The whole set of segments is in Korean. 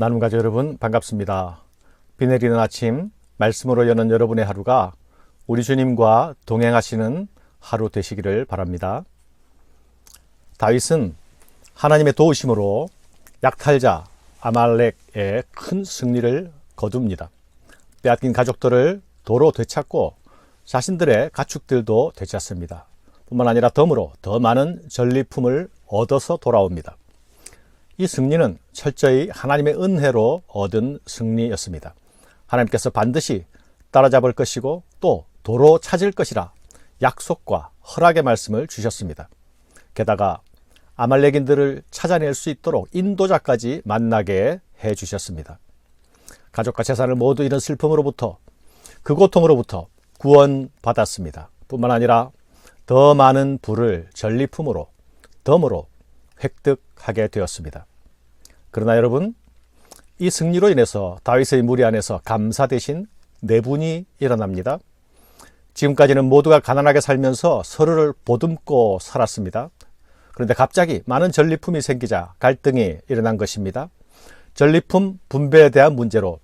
나눔 가족 여러분 반갑습니다. 비 내리는 아침 말씀으로 여는 여러분의 하루가 우리 주님과 동행하시는 하루 되시기를 바랍니다. 다윗은 하나님의 도우심으로 약탈자 아말렉의 큰 승리를 거둡니다. 빼앗긴 가족들을 도로 되찾고 자신들의 가축들도 되찾습니다. 뿐만 아니라 덤으로 더 많은 전리품을 얻어서 돌아옵니다. 이 승리는 철저히 하나님의 은혜로 얻은 승리였습니다. 하나님께서 반드시 따라잡을 것이고 또 도로 찾을 것이라 약속과 허락의 말씀을 주셨습니다. 게다가 아말렉인들을 찾아낼 수 있도록 인도자까지 만나게 해 주셨습니다. 가족과 재산을 모두 잃은 슬픔으로부터 그 고통으로부터 구원받았습니다. 뿐만 아니라 더 많은 부를 전리품으로 덤으로 획득하게 되었습니다. 그러나 여러분 이 승리로 인해서 다윗의 무리 안에서 감사 대신 내분이 일어납니다. 지금까지는 모두가 가난하게 살면서 서로를 보듬고 살았습니다. 그런데 갑자기 많은 전리품이 생기자 갈등이 일어난 것입니다. 전리품 분배에 대한 문제로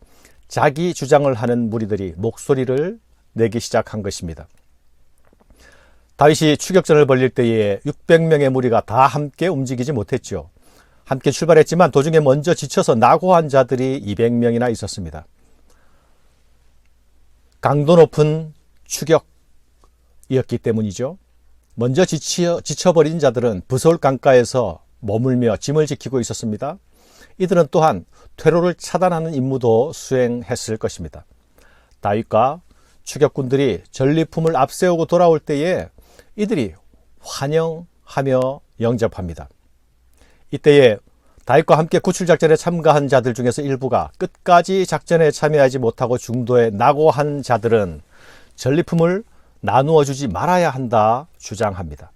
자기 주장을 하는 무리들이 목소리를 내기 시작한 것입니다. 다윗이 추격전을 벌릴 때에 600명의 무리가 다 함께 움직이지 못했죠. 함께 출발했지만 도중에 먼저 지쳐서 낙오한 자들이 200명이나 있었습니다. 강도 높은 추격이었기 때문이죠. 먼저 지쳐, 지쳐버린 자들은 부서울 강가에서 머물며 짐을 지키고 있었습니다. 이들은 또한 퇴로를 차단하는 임무도 수행했을 것입니다. 다윗과 추격군들이 전리품을 앞세우고 돌아올 때에 이들이 환영하며 영접합니다. 이때에 다윗과 함께 구출 작전에 참가한 자들 중에서 일부가 끝까지 작전에 참여하지 못하고 중도에 낙오한 자들은 전리품을 나누어 주지 말아야 한다 주장합니다.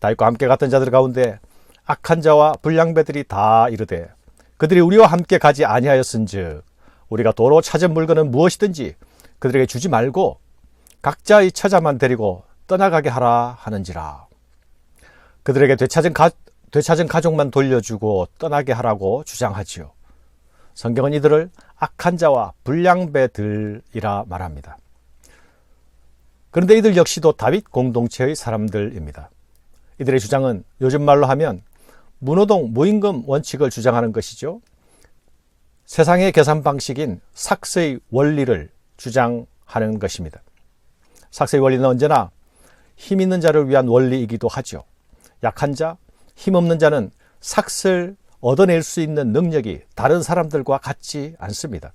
다윗과 함께 갔던 자들 가운데 악한 자와 불량배들이 다 이르되 그들이 우리와 함께 가지 아니하였은즉 우리가 도로 찾은 물건은 무엇이든지 그들에게 주지 말고 각자의 처자만 데리고 떠나가게 하라 하는지라 그들에게 되찾은, 가, 되찾은 가족만 돌려주고 떠나게 하라고 주장하지요. 성경은 이들을 악한 자와 불량배들이라 말합니다. 그런데 이들 역시도 다윗 공동체의 사람들입니다. 이들의 주장은 요즘 말로 하면 무노동 무임금 원칙을 주장하는 것이죠. 세상의 계산 방식인 삭스의 원리를 주장하는 것입니다. 삭스의 원리는 언제나 힘 있는 자를 위한 원리이기도 하죠. 약한 자, 힘 없는 자는 삭스를 얻어낼 수 있는 능력이 다른 사람들과 같지 않습니다.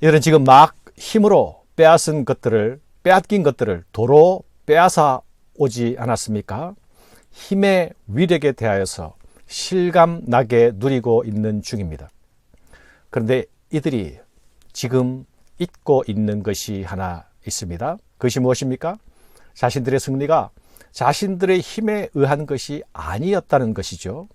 이들은 지금 막 힘으로 빼앗은 것들을 빼앗긴 것들을 도로 빼앗아 오지 않았습니까? 힘의 위력에 대하여서 실감 나게 누리고 있는 중입니다. 그런데 이들이 지금 잊고 있는 것이 하나 있습니다. 그것이 무엇입니까? 자신들의 승리가 자신들의 힘에 의한 것이 아니었다는 것이죠.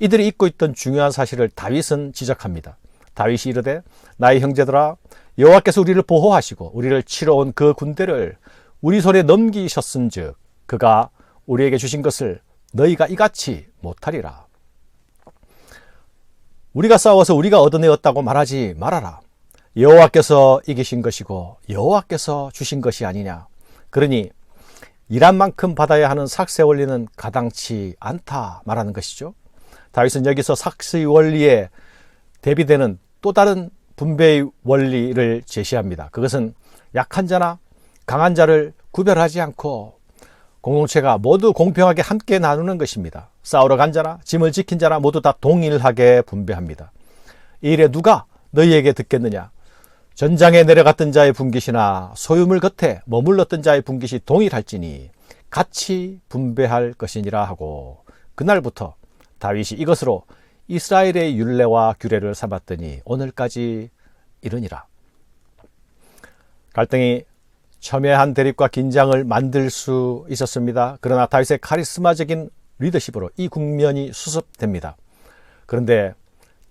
이들이 잊고 있던 중요한 사실을 다윗은 지적합니다. 다윗이 이르되 나의 형제들아 여호와께서 우리를 보호하시고 우리를 치러 온 그 군대를 우리 손에 넘기셨은즉 그가 우리에게 주신 것을 너희가 이같이 못하리라. 우리가 싸워서 우리가 얻어내었다고 말하지 말아라. 여호와께서 이기신 것이고 여호와께서 주신 것이 아니냐. 그러니 일한 만큼 받아야 하는 삭세 원리는 가당치 않다 말하는 것이죠. 다윗은 여기서 삭스의 원리에 대비되는 또 다른 분배의 원리를 제시합니다. 그것은 약한 자나 강한 자를 구별하지 않고 공동체가 모두 공평하게 함께 나누는 것입니다. 싸우러 간 자나 짐을 지킨 자나 모두 다 동일하게 분배합니다. 이 일에 누가 너희에게 듣겠느냐? 전장에 내려갔던 자의 분깃이나 소유물 겉에 머물렀던 자의 분깃이 동일할지니 같이 분배할 것이니라 하고 그날부터 다윗이 이것으로 이스라엘의 율례와 규례를 삼았더니 오늘까지 이르니라. 갈등이 첨예한 대립과 긴장을 만들 수 있었습니다. 그러나 다윗의 카리스마적인 리더십으로 이 국면이 수습됩니다. 그런데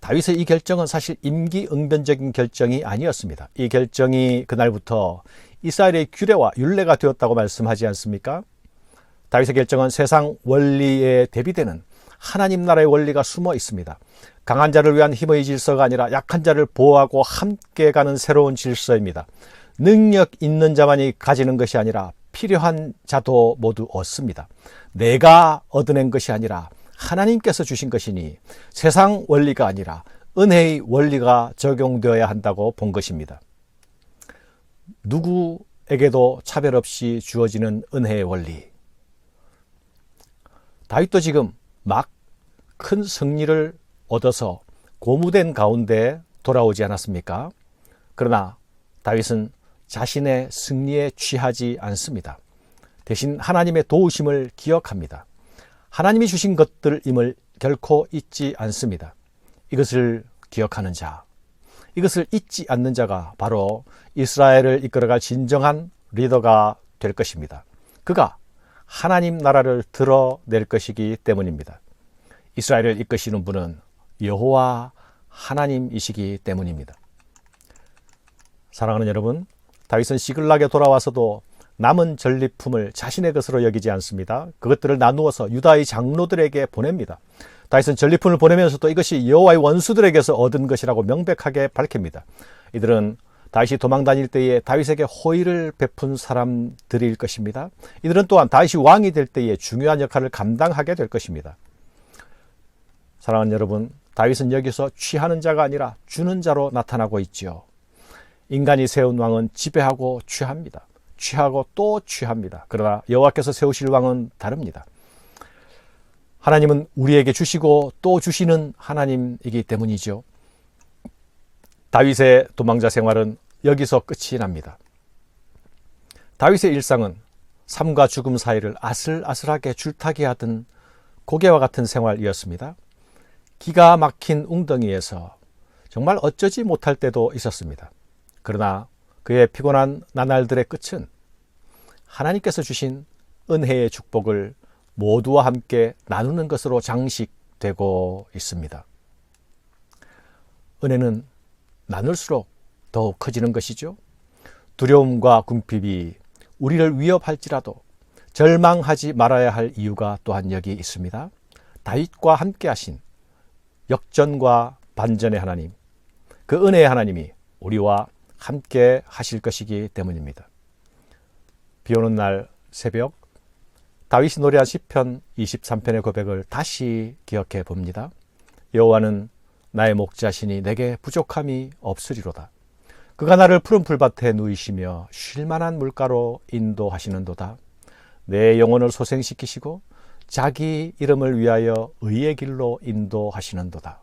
다윗의 이 결정은 사실 임기응변적인 결정이 아니었습니다. 이 결정이 그날부터 이스라엘의 규례와 율례가 되었다고 말씀하지 않습니까? 다윗의 결정은 세상 원리에 대비되는 하나님 나라의 원리가 숨어 있습니다. 강한 자를 위한 힘의 질서가 아니라 약한 자를 보호하고 함께 가는 새로운 질서입니다. 능력 있는 자만이 가지는 것이 아니라 필요한 자도 모두 얻습니다. 내가 얻어낸 것이 아니라 하나님께서 주신 것이니 세상 원리가 아니라 은혜의 원리가 적용되어야 한다고 본 것입니다. 누구에게도 차별 없이 주어지는 은혜의 원리. 다윗도 지금 막 큰 승리를 얻어서 고무된 가운데 돌아오지 않았습니까? 그러나 다윗은 자신의 승리에 취하지 않습니다. 대신 하나님의 도우심을 기억합니다. 하나님이 주신 것들임을 결코 잊지 않습니다. 이것을 기억하는 자, 이것을 잊지 않는 자가 바로 이스라엘을 이끌어갈 진정한 리더가 될 것입니다. 그가 하나님 나라를 드러낼 것이기 때문입니다. 이스라엘을 이끄시는 분은 여호와 하나님이시기 때문입니다. 사랑하는 여러분, 다윗은 시글락에 돌아와서도 남은 전리품을 자신의 것으로 여기지 않습니다. 그것들을 나누어서 유다의 장로들에게 보냅니다. 다윗은 전리품을 보내면서도 이것이 여호와의 원수들에게서 얻은 것이라고 명백하게 밝힙니다. 이들은 다윗이 도망 다닐 때에 다윗에게 호의를 베푼 사람들일 것입니다. 이들은 또한 다윗이 왕이 될 때에 중요한 역할을 감당하게 될 것입니다. 사랑하는 여러분, 다윗은 여기서 취하는 자가 아니라 주는 자로 나타나고 있지요. 인간이 세운 왕은 지배하고 취합니다. 취하고 또 취합니다. 그러나 여호와께서 세우실 왕은 다릅니다. 하나님은 우리에게 주시고 또 주시는 하나님이기 때문이죠. 다윗의 도망자 생활은 여기서 끝이 납니다. 다윗의 일상은 삶과 죽음 사이를 아슬아슬하게 줄타기 하던 고개와 같은 생활이었습니다. 기가 막힌 웅덩이에서 정말 어쩌지 못할 때도 있었습니다. 그러나 그의 피곤한 나날들의 끝은 하나님께서 주신 은혜의 축복을 모두와 함께 나누는 것으로 장식되고 있습니다. 은혜는 나눌수록 더욱 커지는 것이죠. 두려움과 궁핍이 우리를 위협할지라도 절망하지 말아야 할 이유가 또한 여기 있습니다. 다윗과 함께 하신 역전과 반전의 하나님, 그 은혜의 하나님이 우리와 함께 하실 것이기 때문입니다. 비 오는 날 새벽 다윗이 노래한 시편 23편의 고백을 다시 기억해 봅니다. 여호와는 나의 목자시니 내게 부족함이 없으리로다. 그가 나를 푸른 풀밭에 누이시며 쉴만한 물가로 인도하시는도다. 내 영혼을 소생시키시고 자기 이름을 위하여 의의 길로 인도하시는도다.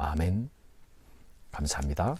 아멘. 감사합니다.